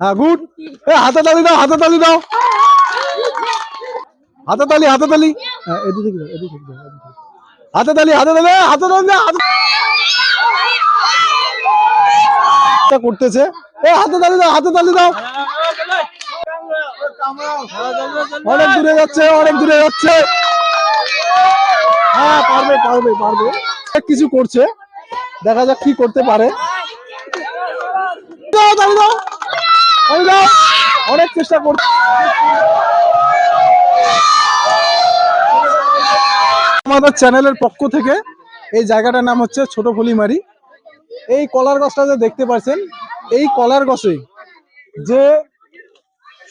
হ্যাঁ গুড। হাতে তালি দাও, হাতে তালি দাও। হাতে তালি হাতে তালি। হ্যাঁ এদিকে এদিকে। হাতে তালি হাতে তালি হাতে তালি, হাতে করতেছে। এ, হাতে তালি দাও, হাতে তালি দাও। অনেক দূরে যাচ্ছে, অনেক দূরে যাচ্ছে। হ্যাঁ পারবে পারবে পারবে। কিছু করছে। দেখা যাক কি করতে পারে। দাও দাও। অনেক চেষ্টা করছে। আমাদের চ্যানেলের পক্ষ থেকে এই জায়গাটার নাম হচ্ছে ছোট ফলিমারি। এই কলার গাছটা যে দেখতে পাচ্ছেন এই কলার গাছে যে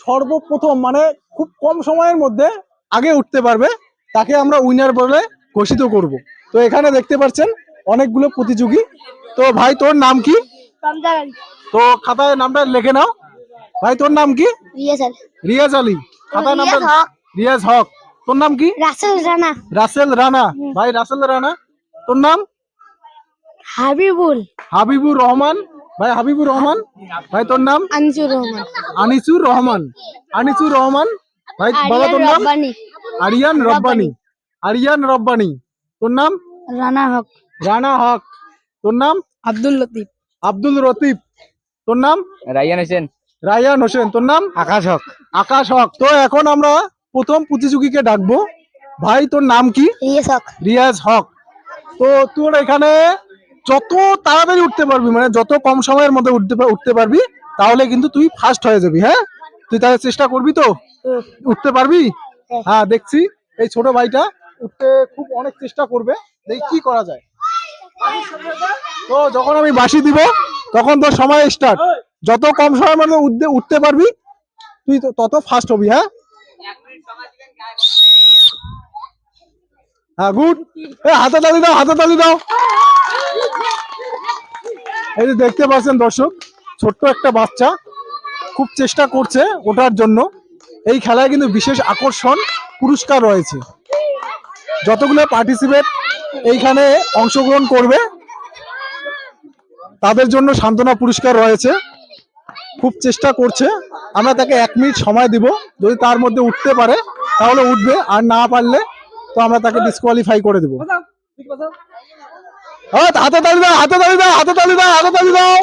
সর্বপ্রথম মানে খুব কম সময়ের মধ্যে আগে উঠতে পারবে তাকে আমরা উইনার বলে ঘোষিত করব। তো এখানে দেখতে পাচ্ছেন অনেকগুলো প্রতিযোগী। তো ভাই তোর নাম কি? তো খাতায় নামটা লিখে নাও। ভাই তোর নাম কি? রিয়াজ আলী। খাতায় নামটা রিয়াজ হক। রিয়াজ হক। তোর নাম কি? রাসেল রানা। রাসেল রানা। ভাই রাসেল রানা। তোর নাম? হাবিবুল। হাবিবুর রহমান। ভাই হাবিবুর রহমান। ভাই তোর নাম? আনিসুর রহমান। আনিসুর রহমান। আনিসুর রহমান। ভাই বাবা তোর নাম? রব্বানি। আরিয়ান রব্বানি। আরিয়ান রব্বানি। তোর নাম? রানা হক। রানা হক। তোর নাম? আব্দুল লতিফ। আব্দুল রতিফ তোর নাম? রাইয়ান হোসেন। রায়ান হোসেন তোর নাম? আকাশ হক। আকাশ হক। তো এখন আমরা প্রথম প্রতিযোগীকে ডাকবো। ভাই তোর নাম কি? রিয়াস হক। রিয়াজ হক। তো তোর এখানে যত তাড়াতাড়ি উঠতে পারবি মানে যত কম সময়ের মধ্যে উঠতে উঠতে পারবি তাহলে কিন্তু তুই ফার্স্ট হয়ে যাবি হ্যাঁ? তুই তাহলে চেষ্টা করবি তো? উঠতে পারবি? হ্যাঁ। হ্যাঁ দেখছি। এই ছোট ভাইটা উঠতে খুব অনেক চেষ্টা করবে। দেখি কি করা যায়? তো যখন আমি বাসি দিব তখন তোর সময় স্টার্ট যত কম সময়ের মধ্যে উঠতে উঠতে পারবি, তুই তত ফার্স্ট হবি হ্যাঁ? হ্যাঁ গুড। হাতে তালি দাও হাতে তালি দাও। এই যে দেখতে পাচ্ছেন দর্শক, ছোট্ট একটা বাচ্চা খুব চেষ্টা করছে ওঠার জন্য। এই খেলায় কিন্তু বিশেষ আকর্ষণ, পুরস্কার রয়েছে। যতগুলো পার্টিসিপেট এইখানে অংশগ্রহণ করবে, তাদের জন্য সান্ত্বনা পুরস্কার রয়েছে। খুব চেষ্টা করছে। আমরা তাকে এক মিনিট সময় দিব। যদি তার মধ্যে উঠতে পারে তাহলে উঠবে। আর না পারলে তো আমরা তাকে ডিসকোয়ালিফাই করে দেবো। হাতে তালি দাও হাতে তালি দাও হাতে তালি দাও হাতে তালি দাও।